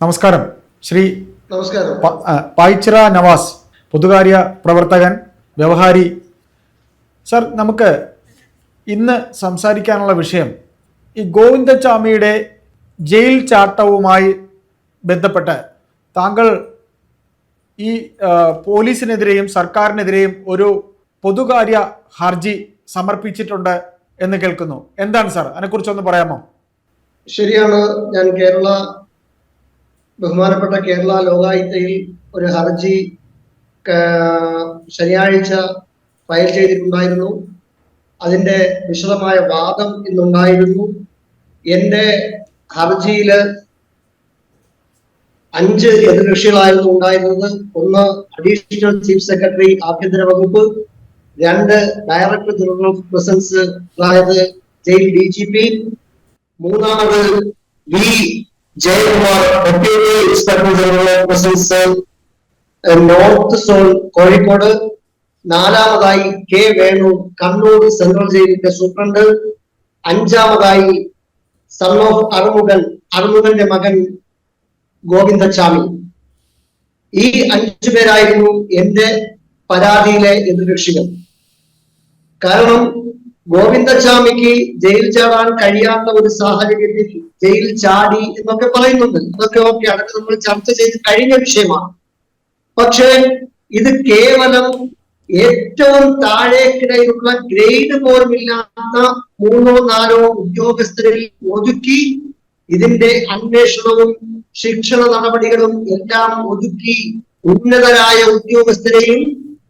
നമസ്കാരം. ശ്രീ നമസ്കാരം. പായ്ച്ചിറ നവാസ് പൊതുകാര്യ പ്രവർത്തകൻ വ്യവഹാരി. സർ നമുക്ക് ഇന്ന് സംസാരിക്കാനുള്ള വിഷയം ഈ ഗോവിന്ദചാമിയുടെ ജയിൽ ചാട്ടവുമായി ബന്ധപ്പെട്ട് താങ്കൾ ഈ പോലീസിനെതിരെയും സർക്കാരിനെതിരെയും ഒരു പൊതുകാര്യ ഹർജി സമർപ്പിച്ചിട്ടുണ്ട് എന്ന് കേൾക്കുന്നു. എന്താണ് സാർ? അതിനെക്കുറിച്ചൊന്ന് പറയാമോ? ശരിയാണ്. ഞാൻ കേരള ബഹുമാനപ്പെട്ട കേരള ലോകായുക്തയിൽ ഒരു ഹർജി ശനിയാഴ്ച ഫയൽ ചെയ്തിട്ടുണ്ടായിരുന്നു. അതിന്റെ വിശദമായ വാദം ഇന്നുണ്ടായിരുന്നു. എന്റെ ഹർജിയിൽ അഞ്ച് എതിർകക്ഷികളായിരുന്നു ഉണ്ടായിരുന്നത്. ഒന്ന് അഡീഷണൽ ചീഫ് സെക്രട്ടറി ആഭ്യന്തര വകുപ്പ് രണ്ട് ഡയറക്ടർ ജനറൽ ഓഫ് പ്രസൻസ് അതായത് ജയിൽ ഡി ജി പി മൂന്നാമത് V Jayakumar deputy inspector general of prisons north zone Kozhikode. നാലാമതായി കെ വേണു കണ്ണൂർ സെൻട്രൽ ജയിലിന്റെ സൂപ്രണ്ട് അഞ്ചാമതായി സൺ ഓഫ് അറുമുഖൻ അറുമുഖന്റെ മകൻ ഗോവിന്ദച്ചാമി. ഈ അഞ്ചു പേരായിരുന്നു എന്റെ പരാതിയിലെ എതിർകക്ഷികൾ. കാരണം ഗോവിന്ദസ്വാമിക്ക് ജയിൽ ചാടാൻ കഴിയാത്ത ഒരു സാഹചര്യത്തിൽ ജയിൽ ചാടി എന്നൊക്കെ പറയുന്നുണ്ട്. അതൊക്കെ ഓക്കെ അതൊക്കെ നമ്മൾ ചർച്ച ചെയ്ത് കഴിഞ്ഞ വിഷയമാണ്. പക്ഷേ ഇത് കേവലം ഏറ്റവും താഴേക്കിടയിലുള്ള ഗ്രേഡ് പോലുമില്ലാത്ത മൂന്നോ നാലോ ഉദ്യോഗസ്ഥരിൽ ഒതുക്കി ഇതിന്റെ അന്വേഷണവും ശിക്ഷണ നടപടികളും എല്ലാം ഒതുക്കി ഉന്നതരായ ഉദ്യോഗസ്ഥരെയും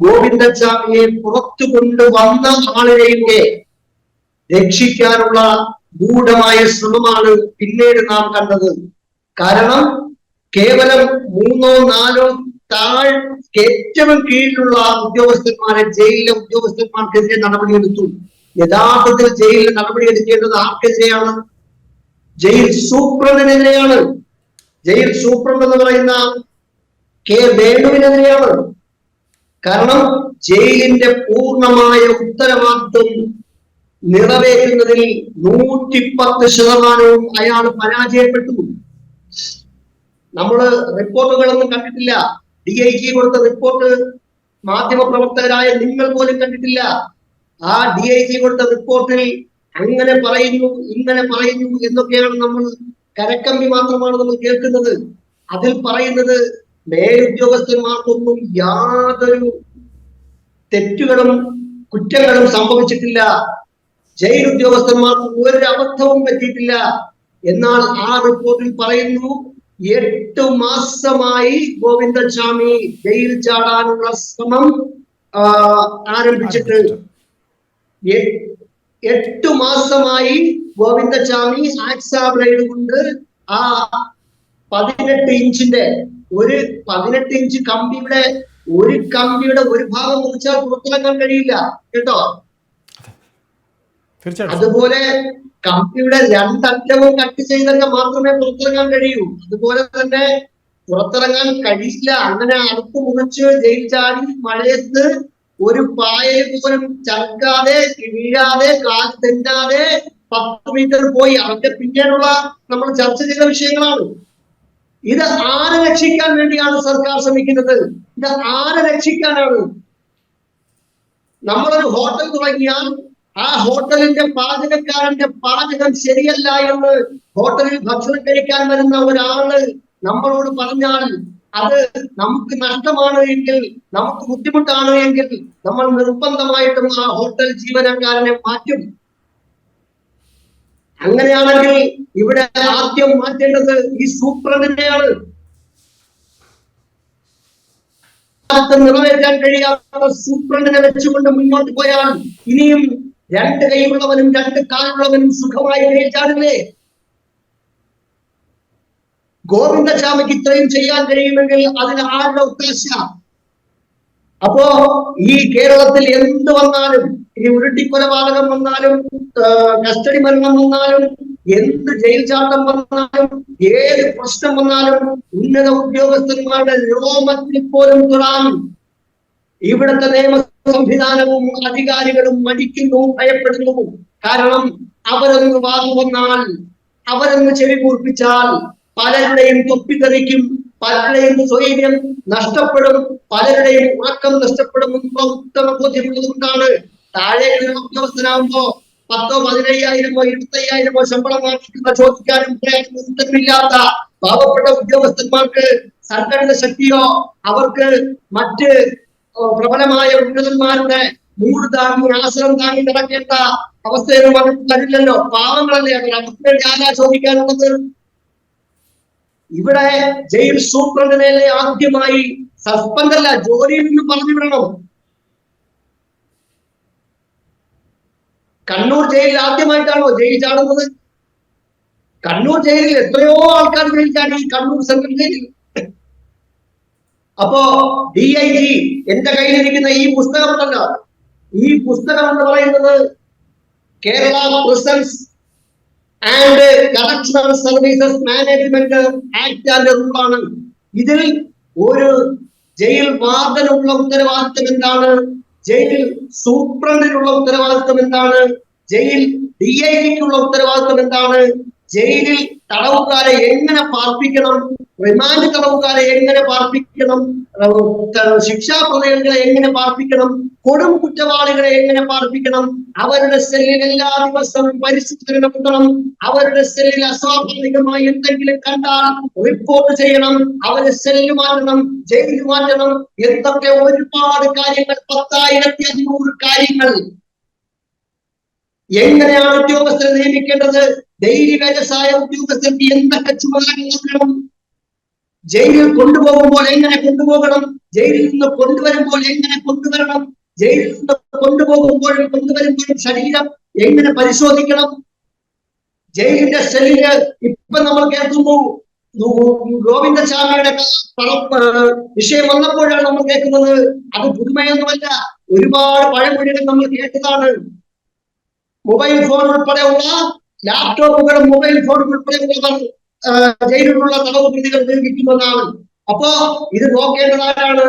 ഗോവിന്ദസ്വാമിയെ പുറത്തു കൊണ്ടുവന്ന ആളിനെയൊക്കെ രക്ഷിക്കാനുള്ള ഗൂഢമായ ശ്രമമാണ് പിന്നീട് നാം കണ്ടത്. കാരണം കേവലം മൂന്നോ നാലോ താഴ് ഏറ്റവും കീഴിലുള്ള ഉദ്യോഗസ്ഥന്മാരെ ജയിലിലെ ഉദ്യോഗസ്ഥന്മാർക്കെതിരെ നടപടിയെടുത്തു. യഥാർത്ഥത്തിൽ ജയിലിൽ നടപടി എടുക്കേണ്ടത് ആർക്കെതിരെയാണ്? ജയിൽ സൂപ്രണ്ടിനെതിരെയാണ്. ജയിൽ സൂപ്രണ്ട് എന്ന് പറയുന്ന കെ വേണുവിനെതിരെയാണ്. കാരണം ജയിലിന്റെ പൂർണമായ ഉത്തരവാദിത്വം നിറവേറ്റുന്നതിൽ നൂറ്റിപ്പത്ത് ശതമാനവും അയാൾ പരാജയപ്പെട്ടു. നമ്മൾ റിപ്പോർട്ടുകളൊന്നും കണ്ടിട്ടില്ല. ഡി ഐ ജി കൊടുത്ത റിപ്പോർട്ട് മാധ്യമപ്രവർത്തകരായ നിങ്ങൾ പോലും കണ്ടിട്ടില്ല. ആ ഡി ഐ ജി കൊടുത്ത റിപ്പോർട്ടിൽ അങ്ങനെ പറയുന്നു ഇങ്ങനെ പറയുന്നു എന്നൊക്കെയാണ് നമ്മൾ കരക്കമ്പി മാത്രമാണ് നമ്മൾ കേൾക്കുന്നത്. അതിൽ പറയുന്നത് മേലുദ്യോഗസ്ഥന്മാർക്കൊന്നും യാതൊരു തെറ്റുകളും കുറ്റങ്ങളും സംഭവിച്ചിട്ടില്ല. ജയിൽ ഉദ്യോഗസ്ഥന്മാർക്ക് ഒരു അബദ്ധവും പറ്റിയിട്ടില്ല. എന്നാൽ ആ റിപ്പോർട്ടിൽ പറയുന്നു എട്ട് മാസമായി ഗോവിന്ദസ്വാമി ജയിൽ ചാടാനുള്ള ശ്രമം ആരംഭിച്ചിട്ട്. എട്ട് മാസമായി ഗോവിന്ദസ്വാമി ആക്സ ബ്ലേഡ് കൊണ്ട് ആ പതിനെട്ട് ഇഞ്ചിന്റെ ഒരു പതിനെട്ട് ഇഞ്ച് കമ്പിയുടെ ഒരു കമ്പിയുടെ ഒരു ഭാഗം മുറിച്ചാൽ പുറത്തിറങ്ങാൻ കഴിയില്ല. കേട്ടോ? അതുപോലെ കമ്പിയുടെ രണ്ടറ്റവും കട്ട് ചെയ്തെങ്കിൽ മാത്രമേ പുറത്തിറങ്ങാൻ കഴിയൂ. അതുപോലെ തന്നെ പുറത്തിറങ്ങാൻ കഴിയില്ല. അങ്ങനെ അടുത്ത് മുറിച്ച് ജയിൽ ചാടി മഴയത്ത് ഒരു പായൽ പോലും ചർക്കാതെ വീഴാതെ കാൽ തെറ്റാതെ പത്ത് മീറ്റർ പോയി അവന്റെ പിന്നീടുള്ള നമ്മൾ ചർച്ച ചെയ്ത വിഷയങ്ങളാണ്. ഇത് ആരെ രക്ഷിക്കാൻ വേണ്ടിയാണ് സർക്കാർ ശ്രമിക്കുന്നത്? ഇത് ആരെ രക്ഷിക്കാനാണ്? നമ്മളൊരു ഹോട്ടൽ തുടങ്ങിയാൽ ആ ഹോട്ടലിന്റെ പാചകക്കാരന്റെ പാചകം ശരിയല്ല എന്ന് ഹോട്ടലിൽ ഭക്ഷണം കഴിക്കാൻ വരുന്ന ഒരാൾ നമ്മളോട് പറഞ്ഞാൽ അത് നമുക്ക് നഷ്ടമാണ് എങ്കിൽ നമുക്ക് ബുദ്ധിമുട്ടാണ് എങ്കിൽ നമ്മൾ നിർബന്ധമായിട്ടും ആ ഹോട്ടൽ ജീവനക്കാരനെ മാറ്റും. അങ്ങനെയാണെങ്കിൽ ഇവിടെ ആദ്യം മാറ്റേണ്ടത് ഈ സൂപ്രണ്ടിനെയാണ്. നിറവേറ്റാൻ കഴിയാത്ത സൂപ്രണ്ടിനെ വെച്ചുകൊണ്ട് മുന്നോട്ട് പോയാൽ ഇനിയും രണ്ട് കൈയുള്ളവനും രണ്ട് കാലുള്ളവനും സുഖമായി ജയിച്ചാടില്ലേ ഗോവിന്ദചാമയ്ക്ക് ഇത്രയും ചെയ്യാൻ കഴിയുമെങ്കിൽ അതിന് ആരുടെ ഉദ്ദേശ? അപ്പോ ഈ കേരളത്തിൽ എന്ത് വന്നാലും ഇനി ഉരുട്ടി കൊലപാതകം വന്നാലും കസ്റ്റഡി മരണം വന്നാലും എന്ത് ജയിൽ ചാട്ടം വന്നാലും ഏത് പ്രശ്നം വന്നാലും ഉന്നത ഉദ്യോഗസ്ഥന്മാരുടെ രോമത്തിൽ പോലും തൊടാൻ ഇവിടുത്തെ നിയമ സംവിധാനവും അധികാരികളും മടിക്കുന്നു ഭയപ്പെടുന്നു. കാരണം അവരൊന്ന് വാങ്ങു വന്നാൽ അവരൊന്ന് ചെവി കൂർപ്പിച്ചാൽ പലരുടെയും തൊപ്പിത്തെറിക്കും പലരുടെയും സ്വൈര്യം നഷ്ടപ്പെടും പലരുടെയും ഉറക്കം നഷ്ടപ്പെടും എന്നുള്ള ഉത്തമ ബോധ്യമുള്ളതുകൊണ്ടാണ് താഴെ ഉദ്യോഗസ്ഥനാകുമ്പോ പത്തോ പതിനയ്യായിരമോ ഇരുപത്തയ്യായിരമോ ശമ്പളം വാങ്ങിക്കുന്ന ചോദിക്കാനും പറയാനും ഉത്തരമില്ലാത്ത പാവപ്പെട്ട ഉദ്യോഗസ്ഥന്മാർക്ക് സംഘടന ശക്തിയോ അവർക്ക് മറ്റ് പ്രബലമായ ഉന്നതന്മാരുടെ മൂട് താങ്ങി ആശ്രമം താങ്ങി നടക്കേണ്ട അവസ്ഥയൊന്നും അവർക്ക് തരില്ലല്ലോ. പാവങ്ങളല്ലേ അവർ. അവർക്ക് വേണ്ടി ആരാ ചോദിക്കാനുള്ളത്. ഇവിടെ ജയിൽ സൂപ്രണ്ടിനെ ആദ്യമായി സസ്പെൻഡ് അല്ല ജോലിയിൽ നിന്ന് പറഞ്ഞു വിടണം. കണ്ണൂർ ജയിലിൽ ആദ്യമായിട്ടാണോ ജയിൽ ചാടുന്നത്? കണ്ണൂർ ജയിലിൽ എത്രയോ ആൾക്കാർ ജയിൽ ചാടി കണ്ണൂർ സെൻട്രൽ ജയിലിൽ. അപ്പോ ഡി ഐ ജി എന്റെ കയ്യിലിരിക്കുന്ന ഈ പുസ്തകം ഉണ്ടല്ലോ ഈ പുസ്തകം എന്ന് പറയുന്നത് Kerala prisons and correctional services management act and റൂളാണ് ഇതിൽ ഒരു ജയിൽ വാർഡനുള്ള ഉത്തരവാദിത്തം എന്താണ്? ജയിൽ സൂപ്രണ്ടിനുള്ള ഉത്തരവാദിത്തം എന്താണ്? ജയിൽ ഡി ഐ ജിക്കുള്ള ഉത്തരവാദിത്തം എന്താണ്? ജയിലിൽ തടവുകാരെ എങ്ങനെ പാർപ്പിക്കണം? റിമാൻഡ് തടവുകാരെ എങ്ങനെ പാർപ്പിക്കണം? ശിക്ഷാ പ്രതികളെ എങ്ങനെ പാർപ്പിക്കണം? കൊടും കുറ്റവാളികളെ എങ്ങനെ പാർപ്പിക്കണം? അവരുടെ സെല്ലിൽ എല്ലാ ദിവസവും പരിശുദ്ധി നടത്തണം അവരുടെ സെല്ലിൽ അസ്വാഭാവികമായി എന്തെങ്കിലും കണ്ടാൽ റിപ്പോർട്ട് ചെയ്യണം. അവരെ സെല്ല് മാറ്റണം ജയിലിൽ മാറ്റണം. എന്തൊക്കെ ഒരുപാട് കാര്യങ്ങൾ പത്തായിരത്തി അഞ്ഞൂറ് കാര്യങ്ങൾ. എങ്ങനെയാണ് ഉദ്യോഗസ്ഥരെ നിയമിക്കേണ്ടത്? വ്യവസായ ഉദ്യോഗസ്ഥർക്ക് എന്തൊക്കെ ചുമതലകളും ജയിലിൽ കൊണ്ടുപോകുമ്പോൾ എങ്ങനെ കൊണ്ടുപോകണം? ജയിലിൽ നിന്ന് കൊണ്ടുവരുമ്പോൾ എങ്ങനെ കൊണ്ടുവരണം? ജയിലിൽ നിന്ന് കൊണ്ടുപോകുമ്പോഴും കൊണ്ടുവരുമ്പോഴും ശരീരം എങ്ങനെ പരിശോധിക്കണം? ജയിലിന്റെ ശരീരം ഇപ്പൊ നമ്മൾ കേൾക്കുമ്പോ ഗോവിന്ദസ്വാമിയുടെ വിഷയം വന്നപ്പോഴാണ് നമ്മൾ കേൾക്കുന്നത്. അത് പുതുമയൊന്നുമല്ല. ഒരുപാട് പഴമൊഴികൾ നമ്മൾ കേട്ടതാണ്. മൊബൈൽ ഫോൺ ഉൾപ്പെടെയുള്ള ലാപ്ടോപ്പുകളും മൊബൈൽ ഫോൺ ഉൾപ്പെടെയുള്ളതാണ് ജയിലിലുള്ള തടവ് പ്രതികൾ ഉപയോഗിക്കുമെന്നാണ് അപ്പോ ഇത് നോക്കേണ്ടത് ആരാണ്?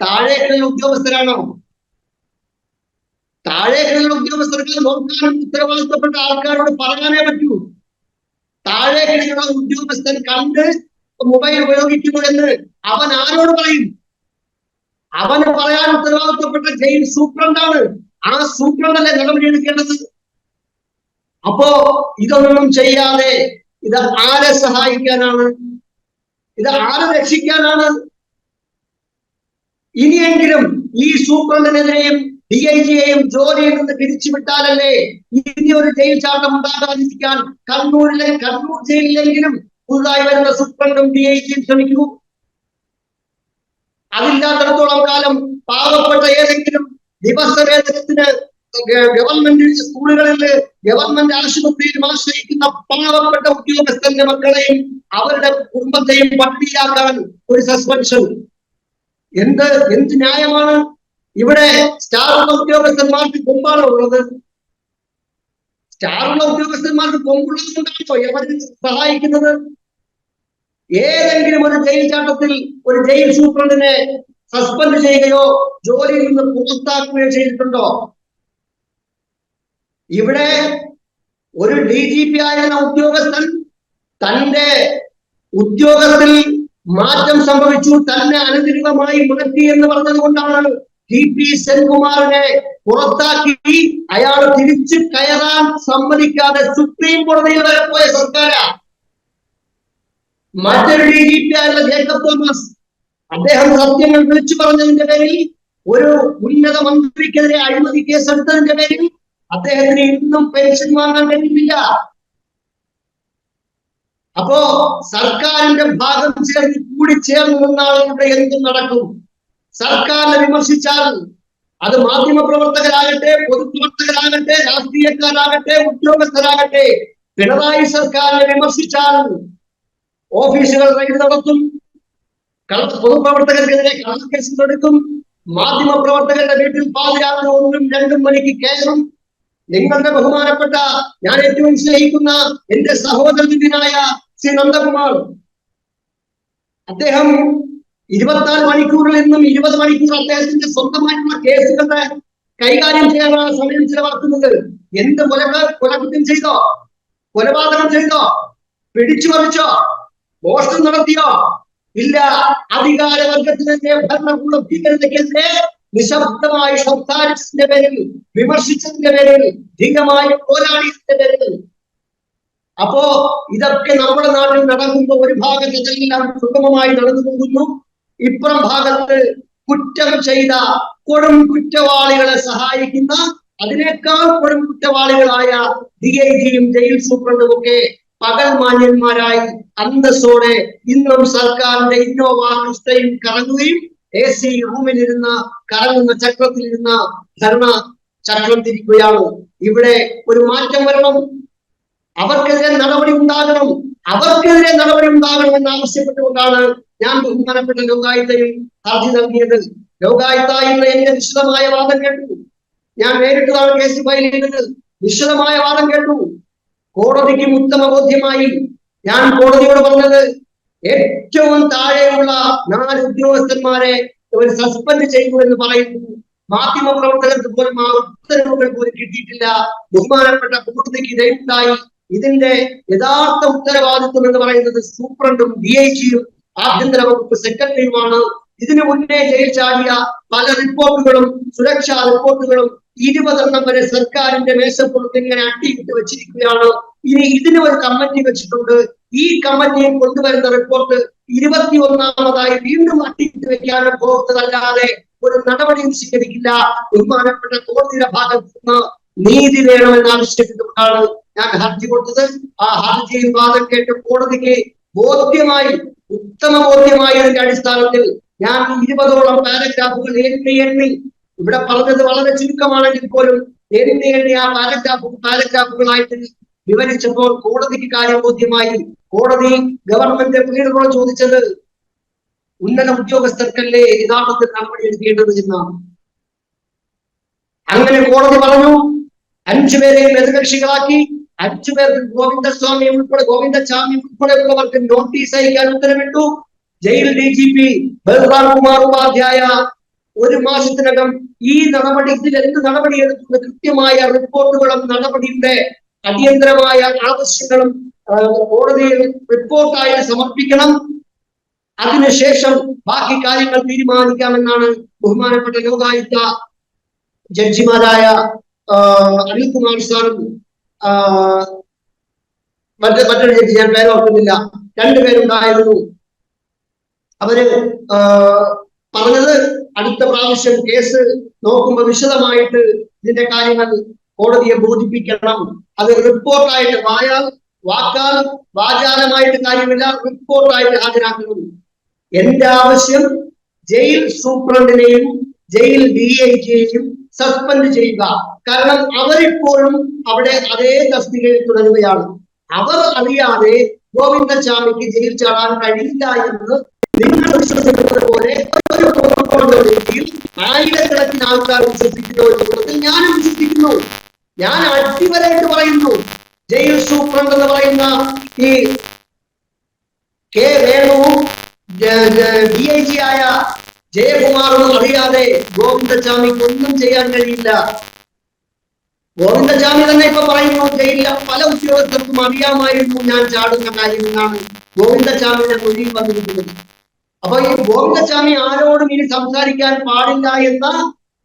താഴേക്കുള്ള ഉദ്യോഗസ്ഥരാണോ? താഴേക്കുള്ള ഉദ്യോഗസ്ഥർക്ക് നോക്കാനും ഉത്തരവാദിത്തപ്പെട്ട ആൾക്കാരോട് പറയാനേ പറ്റൂ. താഴേക്കുള്ള ഉദ്യോഗസ്ഥൻ കണ്ട് മൊബൈൽ ഉപയോഗിക്കുന്നു എന്ന് അവൻ ആരോട് പറയും? അവന് പറയാൻ ഉത്തരവാദിത്തപ്പെട്ട ജയിൽ സൂപ്രണ്ടാണ്. ആ സൂപ്രണ്ടല്ലേ നടപടി എടുക്കേണ്ടത്? അപ്പോ ഇതൊന്നും ചെയ്യാതെ ഇത് ആരെ സഹായിക്കാനാണ്? ഇത് ആരെ രക്ഷിക്കാനാണ്? ഇനിയെങ്കിലും ഈ സൂപ്രണ്ടിനെതിരെയും ഡി ഐ ജിയെയും ജോലിയിൽ നിന്ന് പിരിച്ചുവിട്ടാലല്ലേ ഇനി ഒരു ജയിൽ ചാട്ടം ഉണ്ടാകാതിരിക്കാൻ കണ്ണൂരിലെ കണ്ണൂർ ജയിലിലെങ്കിലും പുതുതായി വരുന്ന സൂപ്രണ്ടും ഡി ഐ ജിയും ശ്രമിക്കൂ. അതില്ലാത്തിടത്തോളം കാലം പാവപ്പെട്ട ഏതെങ്കിലും ദിവസവേതനത്തിന് ഗവൺമെന്റ് സ്കൂളുകളിൽ ഗവൺമെന്റ് ആശുപത്രിയിൽ ആശ്രയിക്കുന്ന പാവപ്പെട്ട ഉദ്യോഗസ്ഥന്റെ മക്കളെയും അവരുടെ കുടുംബത്തെയും പട്ടിയാക്കാൻ ഒരു സസ്പെൻഷൻ എന്ത് എന്ത് ന്യായമാണ്? ഇവിടെ സ്റ്റാറുള്ള ഉദ്യോഗസ്ഥന്മാർക്ക് കൊമ്പാണ് ഉള്ളത്. സ്റ്റാറുള്ള ഉദ്യോഗസ്ഥന്മാർക്ക് കൊമ്പുള്ളത് കൊണ്ടാണോ സഹായിക്കുന്നത്? ഏതെങ്കിലും ഒരു ജയിൽ ചാട്ടത്തിൽ ഒരു ജയിൽ സൂപ്രണ്ടിനെ സസ്പെൻഡ് ചെയ്യുകയോ ജോലിയിൽ നിന്ന് പുറത്താക്കുകയോ ചെയ്തിട്ടുണ്ടോ? ഇവിടെ ഒരു ഡി ജി പി ആയിരുന്ന ഉദ്യോഗസ്ഥൻ തന്റെ ഉദ്യോഗത്തിൽ മാറ്റം സംഭവിച്ചു തന്നെ അനധികൃതമായി മാറ്റി എന്ന് പറഞ്ഞത് കൊണ്ടാണ് ടി പി സെൻകുമാറിനെ പുറത്താക്കി. അയാൾ തിരിച്ചു കയറാൻ സമ്മതിക്കാതെ സുപ്രീം കോടതിയിൽ വരെ പോയ സർക്കാര. മറ്റൊരു ഡി ജി പി ആയിരുന്ന ജേക്കബ് തോമസ് അദ്ദേഹം സത്യങ്ങൾ വിളിച്ചു പറഞ്ഞതിന്റെ പേരിൽ ഒരു ഉന്നത മന്ത്രിക്കെതിരെ അഴിമതി കേസെടുത്തതിന്റെ പേരിൽ അദ്ദേഹത്തിന് ഇന്നും പെൻഷൻ വാങ്ങാൻ കഴിയുന്നില്ല. അപ്പോ സർക്കാരിന്റെ ഭാഗം ചേർന്ന് കൂടി ചേർന്ന് നിന്നാൽ ഇവിടെ എന്തും നടക്കും. സർക്കാരിനെ വിമർശിച്ചാൽ അത് മാധ്യമ പ്രവർത്തകരാകട്ടെ പൊതുപ്രവർത്തകരാകട്ടെ രാഷ്ട്രീയക്കാരാകട്ടെ ഉദ്യോഗസ്ഥരാകട്ടെ പിണറായി സർക്കാരിനെ വിമർശിച്ചാൽ ഓഫീസുകൾ റെയ്ഡ് നടത്തും പൊതുപ്രവർത്തകർക്കെതിരെ കള്ളക്കേസുകൾ എടുക്കും മാധ്യമ പ്രവർത്തകരുടെ വീട്ടിൽ പാതിരാത്രി ഒന്നും രണ്ടും മണിക്ക് കയറും നിങ്ങളുടെ ബഹുമാനപ്പെട്ട ഞാൻ ഏറ്റവും സ്നേഹിക്കുന്ന എന്റെ സഹോദരനായ ശ്രീ നന്ദകുമാർ. അദ്ദേഹം ഇരുപത്തിനാല് മണിക്കൂറിൽ നിന്നും ഇരുപത് മണിക്കൂർ അദ്ദേഹത്തിന്റെ സ്വന്തമായിട്ടുള്ള കേസുകളുടെ കൈകാര്യം ചെയ്യാനാണ് സമയം ചിലവാക്കുന്നത്. എന്ത് കൊല കൊലകുറ്റം ചെയ്തോ? കൊലപാതകം ചെയ്തോ? പിടിച്ചു പറിച്ചോ? മോഷണം നടത്തിയോ? ഇല്ല. അധികാരവർഗത്തിനെതിരെ ഭരണകൂട ഭീകരതയ്ക്കെതിരെ നിശബ്ദമായി സംസാരിച്ചതിന്റെ പേരിൽ വിമർശിച്ചതിന്റെ പേരിൽ ധീരമായി പോരാടിയതിന്റെ പേരിൽ. അപ്പോ ഇതൊക്കെ നമ്മുടെ നാട്ടിൽ നടക്കുമ്പോൾ ഒരു ഭാഗത്ത് ഇതെല്ലാം സുഗമമായി നടന്നു പോകുന്നു. ഇപ്പുറം ഭാഗത്ത് കുറ്റം ചെയ്ത കൊടും കുറ്റവാളികളെ സഹായിക്കുന്ന അതിനേക്കാൾ കൊടും കുറ്റവാളികളായ ഡി ഐ ജിയും ജയിൽ സൂപ്രണ്ടും ഒക്കെ പകൽ മാന്യന്മാരായി അന്തസ്സോടെ ഇന്നും സർക്കാരിന്റെ ഇന്നോവ ക്രിസ്റ്റയും കറങ്ങുകയും എ സി റൂമിലിരുന്ന കറങ്ങുന്ന ചക്രത്തിലിരുന്ന ധർമ്മ ചക്രം തിരിക്കുകയാണ്. ഇവിടെ ഒരു മാറ്റം വരണം. അവർക്കെതിരെ നടപടി ഉണ്ടാകണം. അവർക്കെതിരെ നടപടി ഉണ്ടാകണം എന്ന് ആവശ്യപ്പെട്ടുകൊണ്ടാണ് ഞാൻ ബഹുമാനപ്പെട്ട ലോകായുധയും ഹർജി നൽകിയത്. ലോകായുധ ഇന്ന് എന്റെ വിശദമായ വാദം കേട്ടു. ഞാൻ നേരിട്ടതാണ് കേസ് ഫയൽ ചെയ്തത്. വിശദമായ വാദം കേട്ടു. കോടതിക്കും ഉത്തമ ബോധ്യമായി ഞാൻ കോടതിയോട് പറഞ്ഞത് ഏറ്റവും താഴെയുള്ള നാല് ഉദ്യോഗസ്ഥന്മാരെ സസ്പെൻഡ് ചെയ്തു എന്ന് പറയുന്നു. മാധ്യമ പ്രവർത്തകർക്ക് പോലും ആ ഉത്തരവുകൾ പോലും കിട്ടിയിട്ടില്ല. ബഹുമാനപ്പെട്ട കോടതിക്ക് ഇതേണ്ടായി ഇതിന്റെ യഥാർത്ഥ ഉത്തരവാദിത്വം എന്ന് പറയുന്നത് സൂപ്രണ്ടും ഡി ഐ ജിയും ആഭ്യന്തര വകുപ്പ് സെക്രട്ടറിയുമാണ്. ഇതിനു മുന്നേ ജയിൽ ചാടിയ പല റിപ്പോർട്ടുകളും സുരക്ഷാ റിപ്പോർട്ടുകളും ഇരുപതെണ്ണം വരെ സർക്കാരിന്റെ മേശപ്പുറത്ത് ഇങ്ങനെ അട്ടിയിട്ട് വെച്ചിരിക്കുകയാണ് ഇനി ഇതിന് ഒരു കമ്മിറ്റി വെച്ചിട്ടുണ്ട്. ഈ കമ്മിറ്റിയിൽ കൊണ്ടുവരുന്ന റിപ്പോർട്ട് ഇരുപത്തി ഒന്നാമതായി വീണ്ടും അട്ടിട്ട് വെക്കാനും പോകുന്നതല്ലാതെ ഒരു നടപടിയും സ്വീകരിക്കില്ല. ബഹുമാനപ്പെട്ട കോടതിയുടെ ഭാഗത്ത് നിന്ന് നീതി വേണമെന്ന് ആവശ്യപ്പെട്ടുകൊണ്ടാണ് ഞാൻ ഹർജി കൊടുത്തത്. ആ ഹർജിയിൽ വാദം കേട്ട് കോടതിക്ക് ബോധ്യമായി ഉത്തമ ബോധ്യമായ അടിസ്ഥാനത്തിൽ ഞാൻ ഇരുപതോളം പാരഗ്രാഫുകൾ എണ്ണി എണ്ണി ഇവിടെ പറഞ്ഞത് വളരെ ചുരുക്കമാണെങ്കിൽ പോലും എണ്ണി എണ്ണി ആ പാരഗ്രാഫ് പാരഗ്രാഫുകളായിട്ട് വിവരിച്ചപ്പോൾ കോടതിക്ക് കാര്യം ബോധ്യമായി. കോടതി ഗവൺമെന്റ് പീഡനോട് ചോദിച്ചത് ഉന്നത ഉദ്യോഗസ്ഥർക്കല്ലേ യഥാർത്ഥത്തിൽ നടപടി എടുക്കേണ്ടത് എന്നാണ് അങ്ങനെ കോടതി പറഞ്ഞു അഞ്ചുപേരെയും എതിർകക്ഷികളാക്കി. അഞ്ചുപേർക്ക് ഗോവിന്ദസ്വാമി ഉൾപ്പെടെ ഗോവിന്ദസ്വാമി ഉൾപ്പെടെയുള്ളവർക്ക് നോട്ടീസ് അയക്കാൻ ഉത്തരവിട്ടു. Jail D G P Balram Kumar Upadhyaya ഒരു മാസത്തിനകം ഈ നടപടി ഇതിൽ എന്ത് നടപടി എടുക്കുന്നത് കൃത്യമായ റിപ്പോർട്ടുകളും നടപടിയുടെ അടിയന്തരമായ ആവശ്യങ്ങളും കോടതിയിൽ റിപ്പോർട്ടായി സമർപ്പിക്കണം. അതിനുശേഷം ബാക്കി കാര്യങ്ങൾ തീരുമാനിക്കാമെന്നാണ് ബഹുമാനപ്പെട്ട ലോകായുക്ത ജഡ്ജിമാരായ അനിൽകുമാർ സാറും മറ്റേ മറ്റൊരു ജഡ്ജി ഞാൻ പേര് ഓർക്കുന്നില്ല രണ്ടുപേരുണ്ടായിരുന്നു അവർ പറഞ്ഞത് അടുത്ത പ്രാവശ്യം കേസ് നോക്കുമ്പോൾ വിശദമായിട്ട് ഇതിന്റെ കാര്യങ്ങൾ കോടതിയെ ബോധിപ്പിക്കണം. അത് റിപ്പോർട്ടായിട്ട് വായാൽ വാക്കാൽ വാചാലമായിട്ട് കാര്യമില്ല റിപ്പോർട്ടായിട്ട് ഹാജരാക്കണം എന്റെ ആവശ്യം ജയിൽ സൂപ്രണ്ടിനെയും ജയിൽ ഡി ഐ ജിയെയും സസ്പെൻഡ് ചെയ്യുക. കാരണം അവരിപ്പോഴും അവിടെ അതേ തസ്തികയിൽ തുടരുകയാണ്. അവർ അറിയാതെ ഗോവിന്ദസ്വാമിക്ക് ജയിൽ ചാടാൻ കഴിയില്ല എന്ന് നിങ്ങൾ വിശ്വസിക്കുന്നത് പോലെ ഒരു ആയിരക്കണക്കിന് ആൾക്കാർ വിശ്വസിക്കുന്നു എന്നുള്ളത് ഞാനും വിശ്വസിക്കുന്നു. ഞാൻ അടിവരായിട്ട് പറയുന്നു. ജയിൽ സൂപ്രണ്ട് എന്ന് പറയുന്ന ഈ കെ വേണുവും ഡി ഐ ജി ആയ ജയകുമാറും അറിയാതെ ഗോവിന്ദസ്വാമിക്ക് ഒന്നും ചെയ്യാൻ കഴിയില്ല. ഗോവിന്ദസ്വാമി തന്നെ ഇപ്പൊ പറയുന്നു ജയിലിലെ പല ഉദ്യോഗസ്ഥർക്കും അറിയാമായിരുന്നു ഞാൻ ചാടുന്ന കാര്യം എന്നാണ് ഗോവിന്ദസ്വാമിയുടെ മൊഴിയിൽ വന്നിരിക്കുന്നത്. അപ്പൊ ഈ ഗോവിന്ദസ്വാമി ആരോടും ഇനി സംസാരിക്കാൻ പാടില്ല എന്ന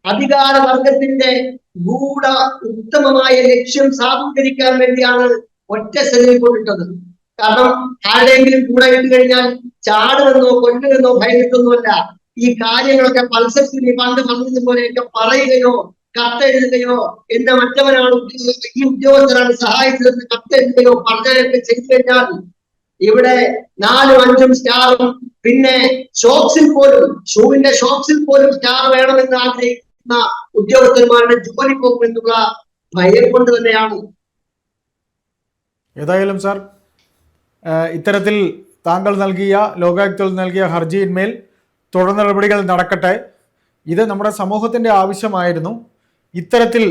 അധികാര വർഗത്തിന്റെ ഗൂഢ ഉത്തമമായ ലക്ഷ്യം സാധൂകരിക്കാൻ വേണ്ടിയാണ് ഒറ്റ സെല്ലിൽ കൊണ്ടിട്ടത്. കാരണം ആരുടെയെങ്കിലും കൂടെ ഇട്ട് കഴിഞ്ഞാൽ ചാടുമെന്നോ കൊല്ലുമെന്നോ ഭയപ്പെട്ടൊന്നുമല്ല ഈ കാര്യങ്ങളൊക്കെ പൾസത്തിന് പണ്ട് പറഞ്ഞതുപോലെയൊക്കെ പറയുകയോ കത്തെഴുതുകയോ എന്റെ മറ്റവരാണ് ഉദ്യോഗ- ഈ ഉദ്യോഗസ്ഥരാണ് സഹായിച്ചതെന്ന് കത്തെഴുതുകയോ പറഞ്ഞതൊക്കെ ചെയ്തു കഴിഞ്ഞാൽ ഇവിടെ നാലും അഞ്ചും സ്റ്റാറും പിന്നെ ഷോക്സിൽ പോലും ഷൂവിന്റെ ഷോക്സിൽ പോലും സ്റ്റാർ വേണമെന്ന് ആഗ്രഹിക്കുന്ന ഉദ്യോഗസ്ഥന്മാരുടെ ജോലി പോകുമെന്നുള്ള ഭയം കൊണ്ട് തന്നെയാണ്. ഏതായാലും സാർ ഇത്തരത്തിൽ താങ്കൾ നൽകിയ ലോകായുക്തൽ നൽകിയ ഹർജിയിന്മേൽ തുടർ നടപടികൾ നടക്കട്ടെ. ഇത് നമ്മുടെ സമൂഹത്തിന്റെ ആവശ്യമായിരുന്നു. ഇത്തരത്തിൽ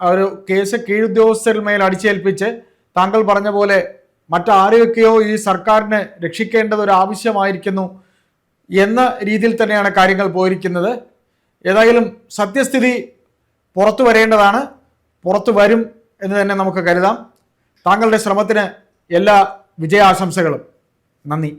ഒരു കേസ് കീഴുദ്യോഗസ്ഥരിന്മേൽ അടിച്ചേൽപ്പിച്ച് താങ്കൾ പറഞ്ഞ പോലെ മറ്റാരെയൊക്കെയോ ഈ സർക്കാരിനെ രക്ഷിക്കേണ്ടത് ഒരു ആവശ്യമായിരിക്കുന്നു എന്ന രീതിയിൽ തന്നെയാണ് കാര്യങ്ങൾ പോയിരിക്കുന്നത്. ഏതായാലും സത്യസ്ഥിതി പുറത്തു വരേണ്ടതാണ്. പുറത്തു വരും എന്ന് തന്നെ നമുക്ക് കരുതാം. താങ്കളുടെ ശ്രമത്തിന് എല്ലാ വിജയാശംസകളും. നന്ദി.